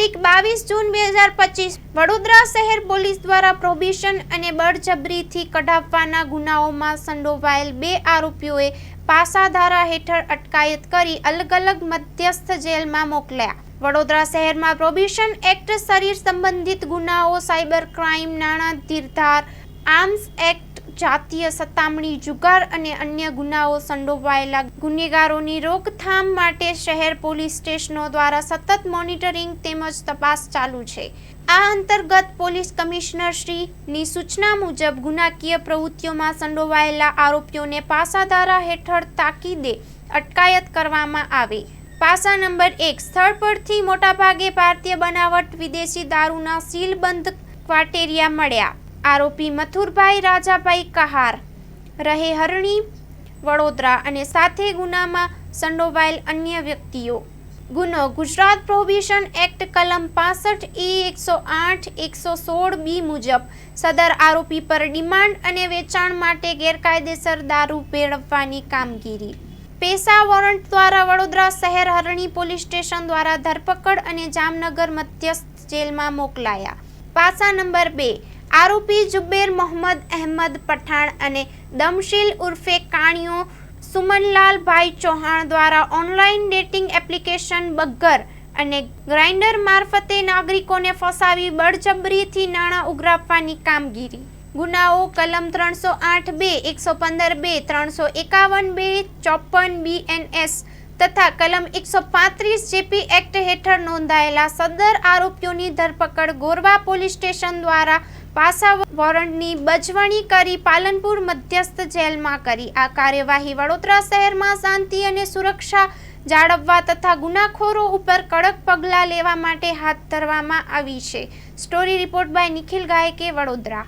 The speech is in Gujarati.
તારીખ બાવીસ જૂન બે હજાર પચીસ, વડોદરા શહેર પોલીસ દ્વારા પ્રોબિશન અને બળજબરીથી કઢાવવાના ગુનાઓમાં સંડોવાયેલ બે આરોપીઓએ પાસાધારા હેઠળ અટકાયત કરી અલગ અલગ મધ્યસ્થ જેલમાં મોકલ્યા. વડોદરા શહેરમાં પ્રોબિશન એક્ટ શરીર સંબંધિત ગુનાઓ, સાયબર ક્રાઇમ, નાણાં, ધીરધાર, આર્મ્સ એક્ટ જાતીય સતામણી જુગાર અને અન્ય ગુનાઓ સંડોવાયેલા ગુનેગારોની રોકથામ માટે શહેર પોલીસ સ્ટેશનો દ્વારા સતત મોનિટરિંગ તેમજ તપાસ ચાલુ છે. આ અંતર્ગત પોલીસ કમિશનર શ્રીની સૂચના મુજબ ગુનાકીય પ્રવૃત્તિઓમાં સંડોવાયેલા આરોપીઓને પાસાધારા હેઠળ તાકીદે અટકાયત કરવામાં આવે. પાસા નંબર એક, સ્થળ પરથી મોટાભાગે ભારતીય બનાવટ વિદેશી દારૂના સીલબંધ ક્વાટેરિયા મળ્યા. આરોપી મથુરભાઈ રાજાભાઈ કહાર, રહે હરણી, વડોદરા અને સાથે ગુનામાં સંડોવાયેલ અન્ય વ્યક્તિઓ. ગુનો ગુજરાત પ્રોહિબિશન એક્ટ કલમ પાસઠ એ એકસો આઠ, એકસો સોળ બી મુજબ સદર આરોપી પર ડિમાન્ડ અને વેચાણ માટે ગેરકાયદેસર દારૂ મેળવવાની કામગીરી. પેશા વોરંટ દ્વારા વડોદરા શહેર હરણી પોલીસ સ્ટેશન દ્વારા ધરપકડ અને જામનગર મધ્યસ્થ જેલમાં મોકલાયા. પાસા નંબર બે આરોપી જુબેર મોહમ્મદ અહેમદ પઠાણ અને દમશીલ ઉર્ફે કાણિયો સુમનલાલભાઈ ચૌહાણ દ્વારા ઓનલાઈન ડેટિંગ એપ્લિકેશન બગ્ગર અને ગ્રાઇન્ડર મારફતે નાગરિકોને ફસાવી બળજબરીથી નાણાં ઉઘરાવવાની કામગીરી. ગુનાઓ કલમ ત્રણસો આઠ બે, એકસો પંદર બે, ત્રણસો એકાવન બે, ચોપન બીએનએસ તથા કલમ એકસો પાંત્રીસ જેપી એક્ટ હેઠળ નોંધાયેલા સદર આરોપીઓની ધરપકડ ગોરવા પોલીસ સ્ટેશન દ્વારા પાસા વોરંટની બજવણી કરી પાલનપુર મધ્યસ્થ જેલમાં કરી. આ કાર્યવાહી વડોદરા શહેરમાં શાંતિ અને સુરક્ષા જાળવવા તથા ગુનાખોરો ઉપર કડક પગલાં લેવા માટે હાથ ધરવામાં આવી છે. સ્ટોરી રિપોર્ટ બાય નિખિલ ગાયકે, વડોદરા.